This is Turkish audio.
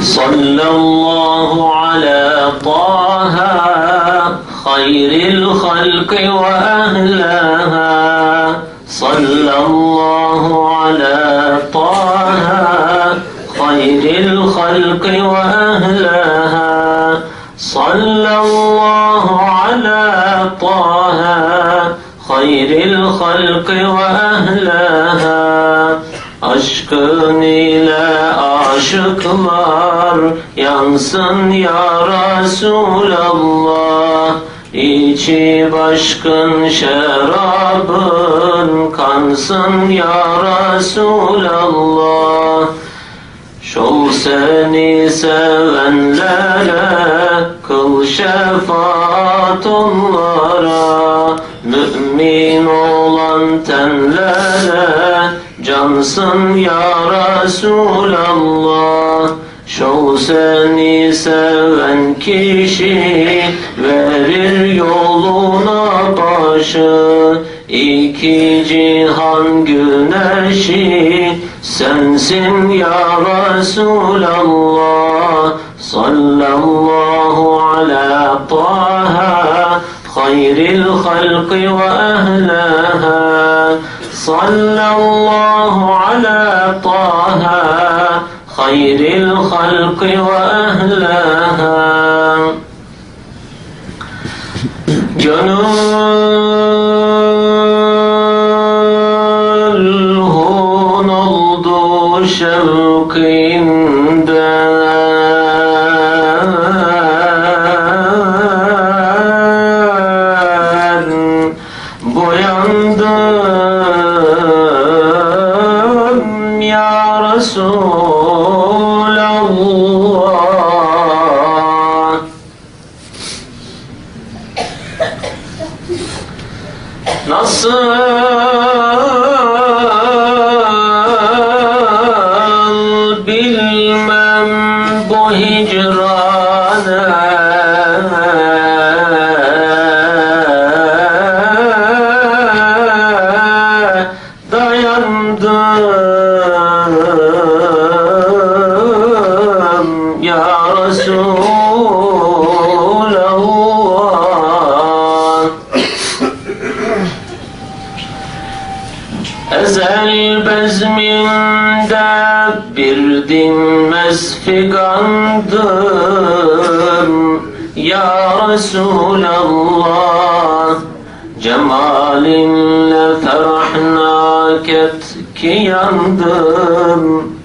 صلى الله على طه خير الخلق وأهلها. صلى الله على طه خير الخلق وأهلها. صلى الله على طه خير الخلق وأهلها. Aşkın ile aşıklar yansın ya Resulallah. İçi başkın şerabın kansın ya Resulallah. Şol seni sevenlere kıl şefaat onlara Mümin olan tenlere cansın ya Resulallah Şol seni seven kişi verir yoluna başı. İki cihan güneşi sensin ya Resulallah Sallallahu ala taha hayril halqi ve ehlaha Sallallahu ala taha hayril halqi ve ehlaha Gönül hun oldu şevkinden Ya Resulallah. Nasıl bilmem bu ya Resulallah. Ezel bezminde bir dinmez figandım. Ya Resulallah Cemalinle ferahnak et ki yandım